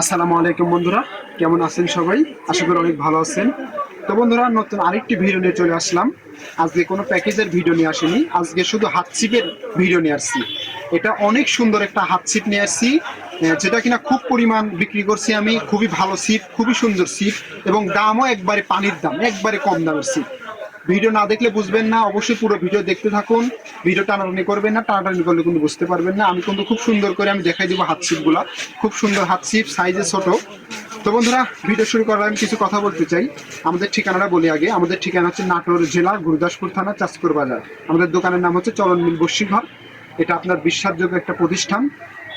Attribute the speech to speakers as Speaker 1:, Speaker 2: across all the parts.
Speaker 1: আসসালামু আলাইকুম বন্ধুরা, কেমন আছেন সবাই? আশা করি অনেক ভালো আছেন। তো বন্ধুরা, নতুন আরেকটি ভিডিও নিয়ে চলে আসলাম। আজকে কোনো প্যাকেজের ভিডিও নিয়ে আসেনি, আজকে শুধু হাত ছিপের ভিডিও নিয়ে আসছি। এটা অনেক সুন্দর একটা হাত ছিপ নিয়ে আসছি যেটা কিনা খুব পরিমাণ বিক্রি করছি আমি, খুবই ভালো ছিপ, খুবই সুন্দর ছিপ, এবং দামও একবারে পানির দাম, একবারে কম দামের ছিপ। ভিডিও না দেখলে বুঝবেন না। অবশ্যই পুরো ভিডিও দেখতে থাকুন। ভিডিও টানাটানি করবেন না। টানাটানি করলে কিন্তু বুঝতে পারবেন না। আমি কিন্তু খুব সুন্দর করে আমি দেখাই দেবো হাত ছিপগুলা খুব সুন্দর হাত ছিপ সাইজে ছোট। তো বন্ধুরা, ভিডিও শুরু করার আমি কিছু কথা বলতে চাই। আমাদের ঠিকানাটা বলি আগে। আমাদের ঠিকানা হচ্ছে নাটোর জেলা, গুরুদাসপুর থানা চাষপুর বাজার। আমাদের দোকানের নাম হচ্ছে চলন মিল বস্যিঘর এটা আপনার বিশ্বাসযোগ্য একটা প্রতিষ্ঠান।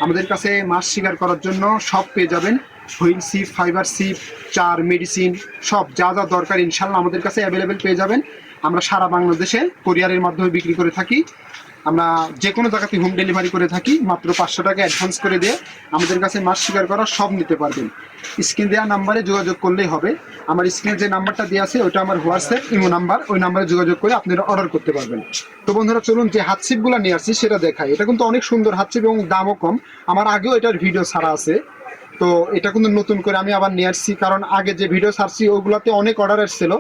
Speaker 1: আমাদের কাছে মাছ শিকার করার জন্য সব পেয়ে যাবেন। হুইল সিপ ফাইবার সিপ চার মেডিসিন, সব যা যা দরকার ইনশাল্লাহ আমাদের কাছে অ্যাভেলেবেল পেয়ে যাবেন। আমরা সারা বাংলাদেশে কোরিয়ারের মাধ্যমে বিক্রি করে থাকি। আমরা যে কোনো জায়গাতে হোম ডেলিভারি করে থাকি, মাত্র পাঁচশো টাকা অ্যাডভান্স করে দিয়ে আমাদের কাছে মাছ শিকার করা সব নিতে পারবেন। স্ক্রিন দেওয়া নাম্বারে যোগাযোগ করলেই হবে। আমার স্ক্রিনে যে নাম্বারটা দেওয়া আছে, ওটা আমার হোয়াটসঅ্যাপ, ইমো নাম্বার, ওই নাম্বারে যোগাযোগ করে আপনারা অর্ডার করতে পারবেন। তো বন্ধুরা, চলুন যে হাতছিপগুলো নিয়ে আসছি, সেটা দেখাই। এটা কিন্তু অনেক সুন্দর হাতছিপ এবং দামও কম। আমার আগেও এটার ভিডিও ছাড়া আছে। তো এটা কিন্তু নতুন করে আমি আবার নিয়ে আসছি, কারণ আগে যে ভিডিও ছাড়ছি, ওগুলোতে অনেক অর্ডার এসেছিল।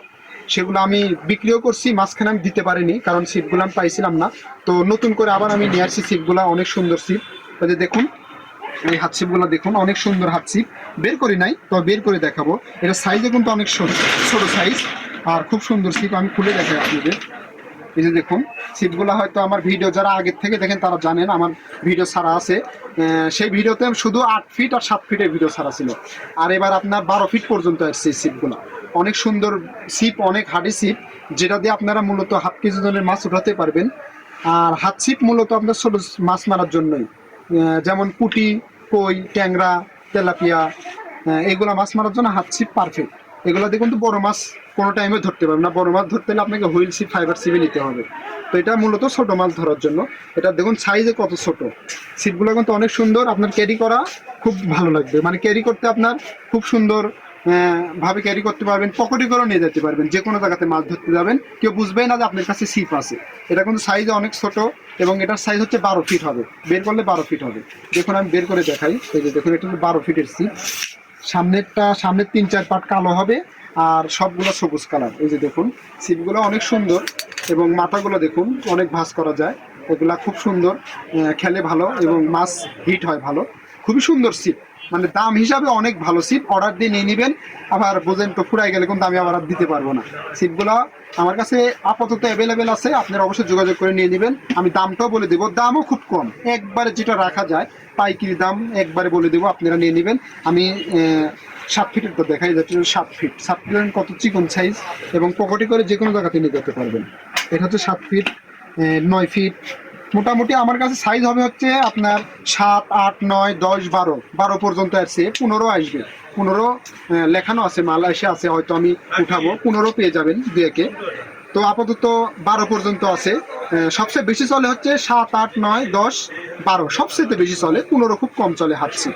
Speaker 1: সেগুলো আমি বিক্রিও করছি, মাঝখানে আমি দিতে পারিনি, কারণ সিটগুলো আমি পাইছিলাম না। তো নতুন করে আবার আমি নিয়ে আসছি সিটগুলো অনেক সুন্দর সিট ওই যে দেখুন, এই হাত ছিপগুলো দেখুন, অনেক সুন্দর হাত ছিপ বের করি নাই, তো বের করে দেখাবো। এটা সাইজে কিন্তু অনেক ছোট সাইজ আর খুব সুন্দর ছিপ আমি খুলে দেখাই আপনাদের। এই যে দেখুন ছিপগুলো হয়তো আমার ভিডিও যারা আগের থেকে দেখেন তারা জানেন, আমার ভিডিও ছাড়া আছে। সেই ভিডিওতে শুধু আট ফিট আর সাত ফিটের ভিডিও ছাড়া ছিল। আর এবার আপনার বারো ফিট পর্যন্ত আসছে ছিপগুলো অনেক সুন্দর ছিপ অনেক হাডি ছিপ যেটা দিয়ে আপনারা মূলত হাফ কেজি ওজনের মাছ উঠাতে পারবেন। আর হাত ছিপ মূলত আপনার ছোট মাছ মারার জন্যই। যেমন পুটি কই, ট্যাংরা, তেলাপিয়া এগুলো মাছ মারার জন্য হাত ছিপ পারফেক্ট এগুলো দিয়ে কিন্তু বড় মাছ কোনো টাইমে ধরতে পারবেন না। বড় মাছ ধরতে হলে আপনাকে হুইল সিপ ফাইবার সিপে নিতে হবে। তো এটা মূলত ছোট মাছ ধরার জন্য। এটা দেখুন সাইজে কত ছোট। সিপগুলো কিন্তু অনেক সুন্দর। আপনার ক্যারি করা খুব ভালো লাগবে। মানে ক্যারি করতে আপনার খুব সুন্দর ভাবে ক্যারি করতে পারবেন। পকেটে করেও নিয়ে যেতে পারবেন। যে কোনো জায়গাতে মাছ ধরতে যাবেন। কেউ বুঝবেই না যে আপনার কাছে সিপ আছে। এটা কিন্তু সাইজে অনেক ছোট এবং এটার সাইজ হচ্ছে বারো ফিট হবে। বের করলে বারো ফিট হবে। দেখুন আমি বের করে দেখাই। এই যে দেখুন, এটা হচ্ছে বারো ফিটের সিপ সামনেরটা, সামনের তিন চার পাট কালো হবে, আর সবগুলো সবুজ কালার। এই যে দেখুন, সিপগুলো অনেক সুন্দর এবং মাথাগুলো দেখুন, অনেক ভাস করা যায়। এগুলা খুব সুন্দর খেলে ভালো এবং মাছ হিট হয় ভালো। খুবই সুন্দর সিপ। মানে দাম হিসাবে অনেক ভালো। সিপ অর্ডার দিয়ে নিয়ে নেবেন, আবার বোঝেন তো ফুরাই গেলে কিন্তু আমি আবার দিতে পারব না। সিপগুলো আমার কাছে আপাতত অ্যাভেলেবেল আছে, আপনারা অবশ্যই যোগাযোগ করে নিয়ে নেবেন। আমি দামটাও বলে দেবো, দামও খুব কম। একবারে যেটা রাখা যায়, পাইকারি দাম একবারে বলে দেবো, আপনারা নিয়ে নেবেন। আমি সাত ফিটের তো দেখাই যাচ্ছে সাত ফিট সাত ফিটের কত চিকন সাইজ এবং পকেটে করে যে কোনো জায়গাতে নিয়ে যেতে পারবেন। এটা হচ্ছে সাত ফিট নয় ফিট মোটামুটি আমার কাছে সাইজ হবে হচ্ছে আপনার সাত, আট, নয়, দশ, বারো। বারো পর্যন্ত আসছে পনেরো আসবে। পনেরো লেখানো আছে মাল এসে আছে, হয়তো আমি উঠাবো। পনেরো পেয়ে যাবেন দু একে। তো আপাতত বারো পর্যন্ত আছে। সবচেয়ে বেশি চলে হচ্ছে সাত, আট, নয়, দশ, বারো। সবচেয়ে বেশি চলে, পনেরো খুব কম চলে হাঁটছি।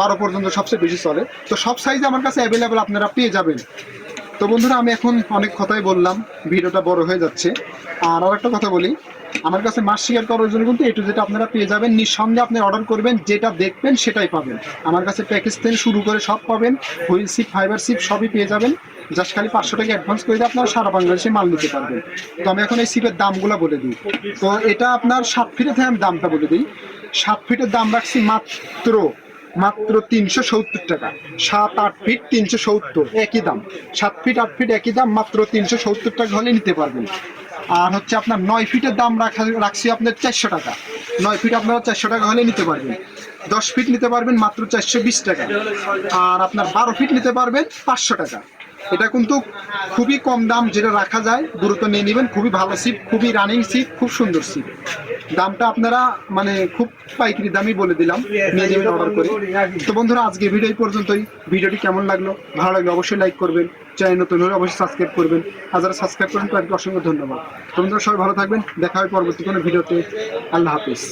Speaker 1: বারো পর্যন্ত সবচেয়ে বেশি চলে। তো সব সাইজ আমার কাছে অ্যাভেলেবেল আপনারা পেয়ে যাবেন। তো বন্ধুরা, আমি এখন অনেক কথাই বললাম। ভিডিওটা বড় হয়ে যাচ্ছে। আর আর একটা কথা বলি। আমার কাছে মাছ শিকার করার জন্য কিন্তু এটু যেটা আপনারা পেয়ে যাবেন। নিঃসন্দেহে আপনি অর্ডার করবেন, যেটা দেখবেন সেটাই পাবেন। আমার কাছে প্যাকেজ থেকে শুরু করে সব পাবেন। হুইল সিপ ফাইবার সিপ সবই পেয়ে যাবেন। জাস্ট খালি পাঁচশো টাকা অ্যাডভান্স করে আপনারা সারা বাংলাদেশে মাল নিতে পারবেন। তো আমি এখন এই সিপের দামগুলো বলে দিই। তো এটা আপনার সাত ফিটে থেকে আমি দামটা বলে দিই। সাত ফিটের দাম রাখছি মাত্র মাত্র তিনশো সত্তর টাকা। সাত, আট ফিট তিনশো সত্তর, একই দাম। সাত ফিট আট ফিট একই দাম, মাত্র তিনশো সত্তর টাকা হলে নিতে পারবেন। আর হচ্ছে আপনার নয় ফিটের দাম রাখা রাখছি আপনার চারশো টাকা। নয় ফিট আপনারা চারশো টাকা হলে নিতে পারবেন। দশ ফিট নিতে পারবেন মাত্র চারশো বিশ টাকা। আর আপনার বারো ফিট নিতে পারবেন পাঁচশো টাকা। এটা কিন্তু খুবই কম দাম যেটা রাখা যায় দ্রুত নিয়ে নেবেন। খুবই ভালো সিট খুবই রানিং সিট খুব সুন্দর সিট দামটা আপনারা মানে খুব পাইকারি দামই বলে দিলাম। নিয়ে নেবেন অর্ডার করে। তো বন্ধুরা, আজকে ভিডিও পর্যন্তই। ভিডিওটি কেমন লাগল? ভালো লাগলে অবশ্যই লাইক করবেন। চ্যানেল নতুন হলে অবশ্যই সাবস্ক্রাইব করবেন। আর যারা সাবস্ক্রাইব করেন তাদেরকে অসংখ্য ধন্যবাদ। তো বন্ধুরা, সবাই ভালো থাকবেন। দেখা হয় পরবর্তী কোনো ভিডিওতে। আল্লাহ হাফিজ।